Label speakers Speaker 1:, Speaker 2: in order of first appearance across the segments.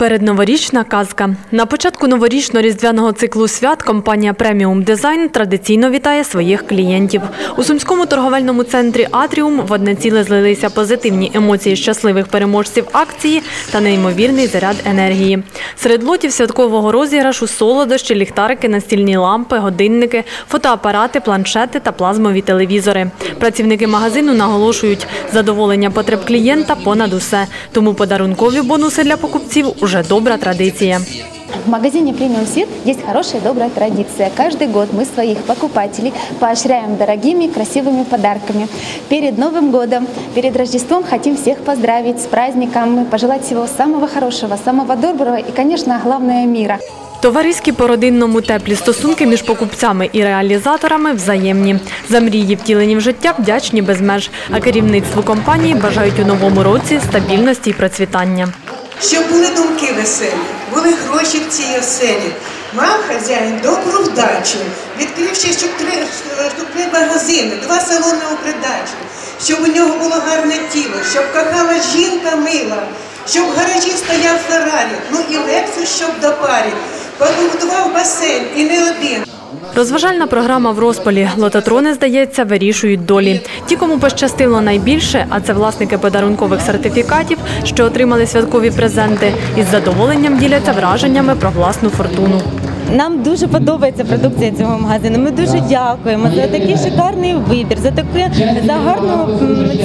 Speaker 1: Передноворічна казка. На початку новорічно-різдвяного циклу свят компанія Преміум Дизайн традиційно вітає своїх клієнтів. У сумському торговельному центрі Атріум в одне ціле злилися позитивні емоції щасливих переможців акції та неймовірний заряд енергії. Серед лотів святкового розіграшу солодощі, ліхтарики, настільні лампи, годинники, фотоапарати, планшети та плазмові телевізори. Працівники магазину наголошують, задоволення потреб клієнта понад усе. Тому подарункові бонуси для покупців уже добра традиція.
Speaker 2: В магазине «Премиум Свет» есть хорошая и добрая традиция. Каждый год мы своих покупателей поощряем дорогими, красивыми подарками. Перед Новым годом, перед Рождеством хотим всех поздравить с праздником, пожелать всего самого хорошего, самого доброго и, конечно, главное – мира.
Speaker 1: Товариські по родинному теплі стосунки між покупцями і реалізаторами взаємні. За мрії втілені в життя вдячні без меж. А керівництву компанії бажають у новому році стабільності і процвітання.
Speaker 3: Щоб були думки веселі, були гроші в цій оселі. Мав хазяїн добру вдачу, відкривши щоб три, щоб магазини, два салони у придачу, щоб у нього було гарне тіло, щоб кохала жінка мила, щоб в гаражі стояв Феррарі, ну і Лексус, щоб до парі, побудував басейн і не один.
Speaker 1: Розважальна програма в розпалі. Лототрони, здається, вирішують долі. Ті, кому пощастило найбільше, а це власники подарункових сертифікатів, що отримали святкові презенти, із задоволенням діляться враженнями про власну фортуну.
Speaker 4: Нам дуже подобається продукція цього магазину. Ми дуже дякуємо за такий шикарний вибір, за таке за гарну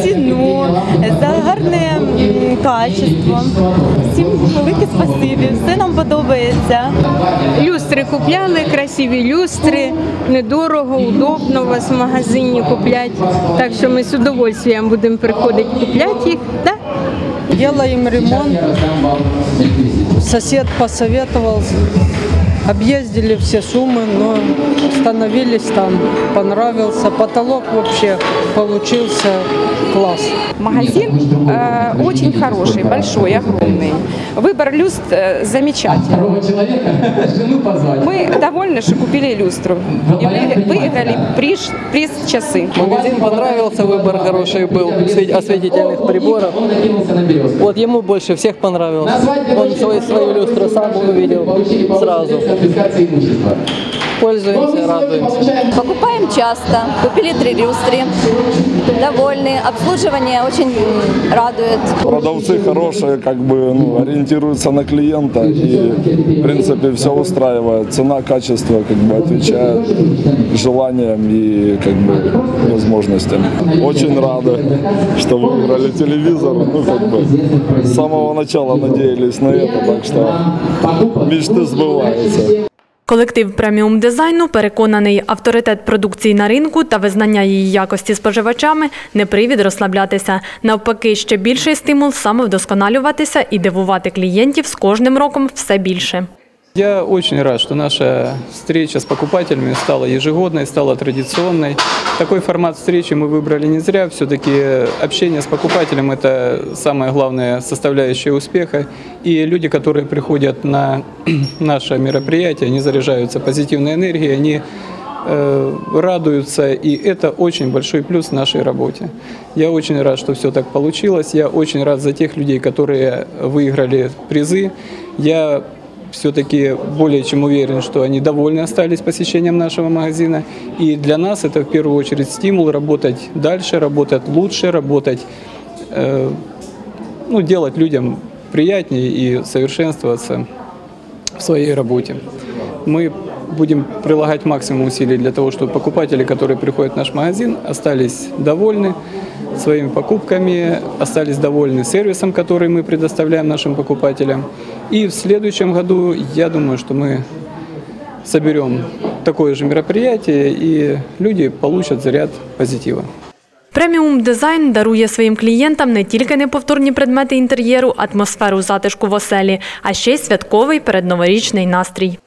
Speaker 4: ціну, за гарне качество. Всім велике спасибі. Все нам подобається.
Speaker 5: Люстри купляли, красиві люстри, недорого, удобно у вас в магазині купляти. Так що ми з удовольствием будемо приходити купляти їх. Да?
Speaker 6: Делаем ремонт. Сосед посоветовал. Объездили все суммы, но остановились там. Понравился. Потолок вообще получился класс.
Speaker 7: Магазин э, очень хороший, большой, огромный. Выбор люст э, замечательный. Мы довольны, что купили люстру. И вы- выиграли приз, приз часы.
Speaker 8: Магазин понравился, выбор хороший был свет- осветительных приборов. Вот ему больше всех понравился. Он свою, свою люстру сам увидел сразу. Пользуемся, радуемся.
Speaker 9: Покупаем часто. Купили три люстры. Довольны. Обслуживание очень радует.
Speaker 10: Продавцы хорошие, как бы ну, ориентируются на клиента и в принципе все устраивает. Цена, качество как бы отвечает желаниям и как бы возможностям. Очень рады, что выиграли телевизор. Ну как бы с самого начала надеялись на это, так что мечты сбываются.
Speaker 1: Колектив преміум дизайну переконаний, авторитет продукції на ринку та визнання її якості споживачами не привід розслаблятися. Навпаки, ще більший стимул самовдосконалюватися і дивувати клієнтів з кожним роком все більше.
Speaker 11: Я очень рад, что наша встреча с покупателями стала ежегодной, стала традиционной. Такой формат встречи мы выбрали не зря. Все-таки общение с покупателем – это самая главная составляющая успеха. И люди, которые приходят на наше мероприятие, они заряжаются позитивной энергией, они э, радуются, и это очень большой плюс в нашей работе. Я очень рад, что все так получилось. Я очень рад за тех людей, которые выиграли призы. Я все-таки более чем уверен, что они довольны остались посещением нашего магазина. И для нас это в первую очередь стимул работать дальше, работать лучше, работать, э, ну, делать людям приятнее и совершенствоваться в своей работе. Мы будем прилагать максимум усилий для того, чтобы покупатели, которые приходят в наш магазин, остались довольны своими покупками, остались довольны сервисом, который мы предоставляем нашим покупателям. И в следующем году, я думаю, что мы соберем такое же мероприятие, и люди получат заряд позитива.
Speaker 1: Преміум дизайн дарує своїм клієнтам не тільки неповторні предмети інтер'єру, атмосферу затишку в оселі, а ще й святковий передноворічний настрій.